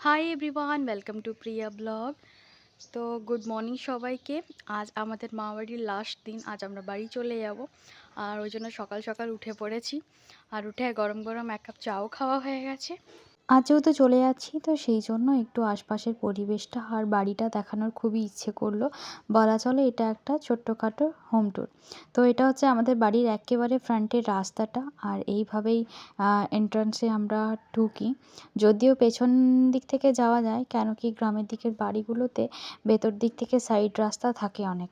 Hi everyone welcome to Priya blog তো good morning সবাইকে। আজ আমাদের মামাবাড়ির লাস্ট দিন, আজ আমরা বাড়ি চলে যাব। আর ওই জন্য সকাল সকাল উঠে পড়েছি। আর উঠে গরম গরম এক কাপ চাও খাওয়া হয়ে গেছে। আজ যেহেতু চলে যাচ্ছি, তো সেই জন্য একটু আশপাশের পরিবেশটা আর বাড়িটা দেখানোর খুবই ইচ্ছে করল। বলা চলে এটা একটা ছোট্টখাটো হোম ট্যুর তো এটা হচ্ছে আমাদের বাড়ির একেবারে ফ্রন্টের রাস্তাটা আর এইভাবেই এন্ট্রান্সে আমরা ঢুকি। যদিও পেছন দিক থেকে যাওয়া যায়, কেন কি গ্রামের দিকের বাড়িগুলোতে ভেতর দিক থেকে সাইড রাস্তা থাকে অনেক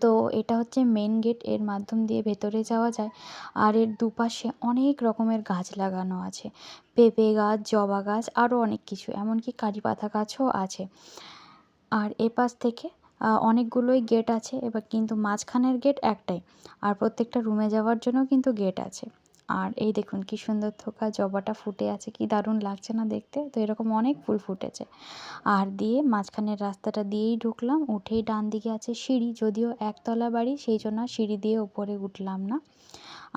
তো এটা হচ্ছে মেন গেটের মাধ্যম দিয়ে ভেতরে যাওয়া যায়। আর এর দুপাশে অনেক রকমের গাছ লাগানো আছে। পেঁপে গাছ, জবা গাছ আরও অনেক কিছু, এমনকি কারি পাতা গাছও আছে। আর এপাশ থেকে অনেকগুলোই গেট আছে, এবার কিন্তু মাঝখানের গেট একটাই। আর প্রত্যেকটা রুমে যাওয়ার জন্য কিন্তু গেট আছে। আর এই দেখুন কি সুন্দর থোকা জবাটা ফুটে আছে, কি দারুণ লাগছে না দেখতে? তো এরকম অনেক ফুল ফুটেছে। আর দিয়ে মাঝখানের রাস্তাটা দিয়েই ঢুকলাম, উঠেই ডান দিকে আছে সিঁড়ি, যদিও একতলা বাড়ি, সেই জন্য সিঁড়ি দিয়ে ওপরে উঠলাম না।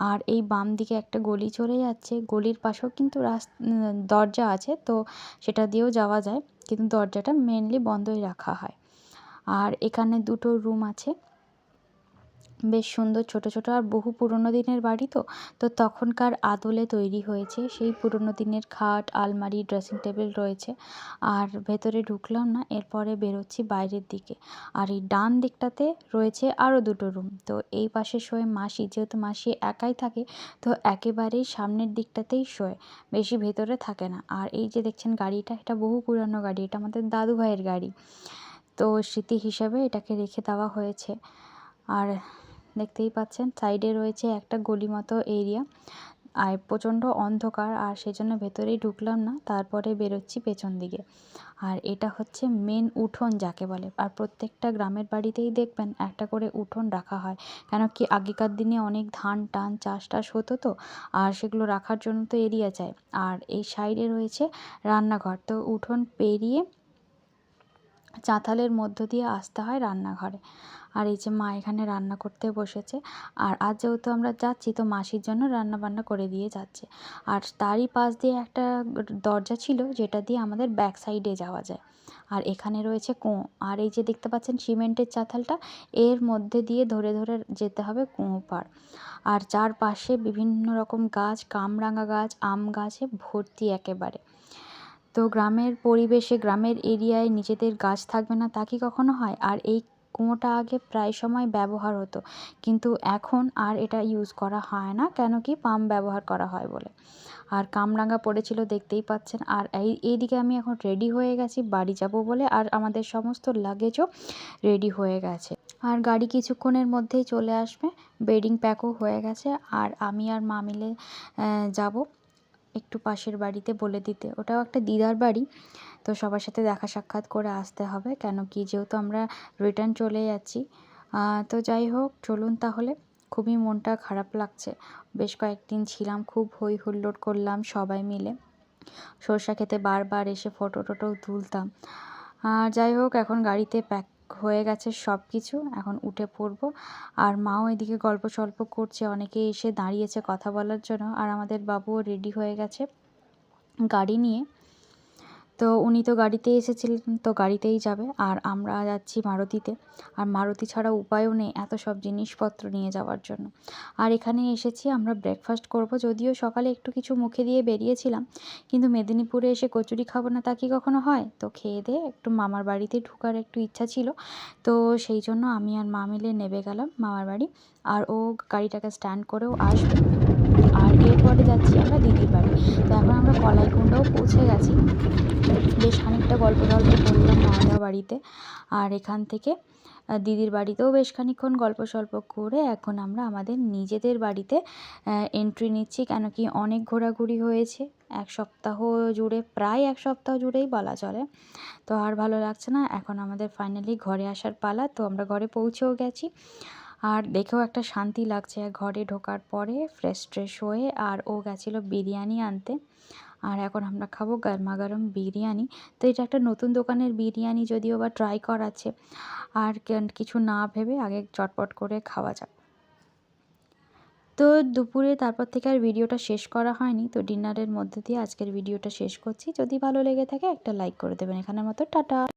আর এই বাম দিকে একটা গলি চলে যাচ্ছে, গলির পাশেও কিন্তু দরজা আছে, তো সেটা দিয়েও যাওয়া যায়, কিন্তু দরজাটা মেনলি বন্ধই রাখা হয়। আর এখানে দুটো রুম আছে বেশ সুন্দর ছোট ছোট আর বহু পুরনো দিনের বাড়ি তো। তো তখনকার আদলে তৈরি হয়েছে সেই পুরনো দিনের খাট, আলমারি ড্রেসিং টেবিল রয়েছে। আর ভেতরে ঢুকলাম না, এরপরে বেরোচ্ছি বাইরের দিকে। আর এই ডান দিকটাতে রয়েছে আরও দুটো রুম তো এই পাশে শোয়ে মাসি, যেহেতু মাসি একাই থাকে, তো একেবারেই সামনের দিকটাতেই শোয়, বেশি ভেতরে থাকে না। আর এই যে দেখছেন গাড়িটা, এটা বহু পুরানো গাড়ি, এটা আমাদের দাদু ভাইয়ের গাড়ি। তো স্মৃতি হিসাবে এটাকে রেখে দেওয়া হয়েছে। আর দেখতেই পাচ্ছেন, সাইডে রয়েছে একটা গলি মতো এরিয়া। আর প্রচণ্ড অন্ধকার, আর সেজন্য ভেতরেই ঢুকলাম না, তারপরে বেরোচ্ছি পেছন দিকে। আর এটা হচ্ছে মেন উঠোন যাকে বলে। আর প্রত্যেকটা গ্রামের বাড়িতেই দেখবেন একটা করে উঠোন রাখা হয়। কেন কি আগেকার দিনে অনেক ধান টান চাষ টাস হতো তো, আর সেগুলো রাখার জন্য তো এরিয়া চাই আর এই সাইডে রয়েছে রান্নাঘর। তো উঠোন পেরিয়ে চাতালের মধ্য দিয়ে আসতে হয় রান্নাঘরে। আর এই যে মা এখানে রান্না করতে বসেছে। আর আজ যেহেতু আমরা যাচ্ছি, তো মাসির জন্য রান্না বান্না করে দিয়ে যাচ্ছে। আর তারই পাশ দিয়ে একটা দরজা ছিল, যেটা দিয়ে আমাদের ব্যাক সাইডে যাওয়া যায়। আর এখানে রয়েছে কুঁয়ো। আর এই যে দেখতে পাচ্ছেন সিমেন্টের চাতালটা, এর মধ্যে দিয়ে ধরে ধরে যেতে হবে কুঁয়ো পার আর চারপাশে বিভিন্ন রকম গাছ, কামরাঙা গাছ, আম গাছে ভর্তি একেবারে। তো গ্রামের পরিবেশে, গ্রামের এরিয়ায় নিজেদের গাছ থাকবে না, তা কি কখনো হয়? আর এই কুঁয়োটা আগে প্রায় সময় ব্যবহার হতো, কিন্তু এখন আর এটা ইউজ করা হয় না। কেন কি পাম্প ব্যবহার করা হয় বলে। আর কামরাঙা পড়েছিল দেখতেই পাচ্ছেন। আর এই, এইদিকে আমি এখন রেডি হয়ে গেছি, বাড়ি যাব বলে। আর আমাদের সমস্ত লাগেজও রেডি হয়ে গেছে। আর গাড়ি কিছুক্ষণের মধ্যেই চলে আসবে। বেডিং প্যাকও হয়ে গেছে। আর আমি আর মা মিলে যাব। একটু পাশের বাড়িতে বলে দিতে। ওটাও একটা দিদার বাড়ি, তো সবার সাথে দেখা সাক্ষাৎ করে আসতে হবে। কেন কি যেহেতু আমরা রিটার্ন চলে যাচ্ছি তো যাই হোক, চলুন তাহলে। খুবই মনটা খারাপ লাগছে। বেশ কয়েকদিন ছিলাম, খুব হই হুল্লোড় করলাম সবাই মিলে। সরষা খেতে বারবার এসে ফটো টটো তুলতাম। আর যাই হোক, এখন গাড়িতে প্যাক হয়ে গেছে সব কিছু এখন উঠে পড়ব। আর মাও এদিকে গল্প সল্প করছে, অনেকে এসে দাঁড়িয়েছে কথা বলার জন্য। আর আমাদের বাবুও রেডি হয়ে গেছে গাড়ি নিয়ে। তো উনি তো গাড়িতে এসেছিলেন, তো গাড়িতেই যাবে। আর আমরা যাচ্ছি মারুতিতে। আর মারুতি ছাড়া উপায়ও নেই এত সব জিনিসপত্র নিয়ে যাওয়ার জন্য। আর এখানে এসেছি আমরা ব্রেকফাস্ট করব। যদিও সকালে একটু কিছু মুখে দিয়ে বেরিয়েছিলাম, কিন্তু মেদিনীপুরে এসে কচুরি খাব না তা কি কখনো হয়? তো খেয়ে দিয়ে একটু মামার বাড়িতে ঢোকার একটু ইচ্ছা ছিল। তো সেই জন্য আমি আর মা মিলে নেবে গেলাম মামার বাড়ি। আর ও গাড়িটাকে স্ট্যান্ড করেও আসবে। আর এরপরে যাচ্ছি আমরা দিদির বাড়ি। তো এখন আমরা কলাইকুণ্ডাও পৌঁছে গেছি। বেশ খানিকটা গল্প টল্প করলাম মামা বাড়িতে। আর এখান থেকে দিদির বাড়িতেও বেশ খানিক্ষণ গল্প সল্প করে এখন আমরা আমাদের নিজেদের বাড়িতে এন্ট্রি নিচ্ছি, কেন কি অনেক ঘোরাঘুরি হয়েছে। এক সপ্তাহ জুড়ে, প্রায় এক সপ্তাহ জুড়েই বলা চলে। তো আর ভালো লাগছে না, এখন আমাদের ফাইনালি ঘরে আসার পালা, তো আমরা ঘরে পৌঁছেও গেছি। আর দেখেও একটা শান্তি লাগছে ঘরে ঢোকার পরে ফ্রেশ ট্রেশ হয়ে আর ও গেছিল বিরিয়ানি আনতে। আর এখন আমরা খাব গরমা গরম বিরিয়ানি। তো এটা একটা নতুন দোকানের বিরিয়ানি যদিও বা ট্রাই করাচ্ছে। আর কিছু না ভেবে আগে চটপট করে খাওয়া যাক। তো দুপুরে তারপর থেকে আর ভিডিওটা শেষ করা হয়নি। তো ডিনারের মধ্যে দিয়ে আজকের ভিডিওটা শেষ করছি। যদি ভালো লেগে থাকে একটা লাইক করে দেবেন। এখানের মতো, টাটা।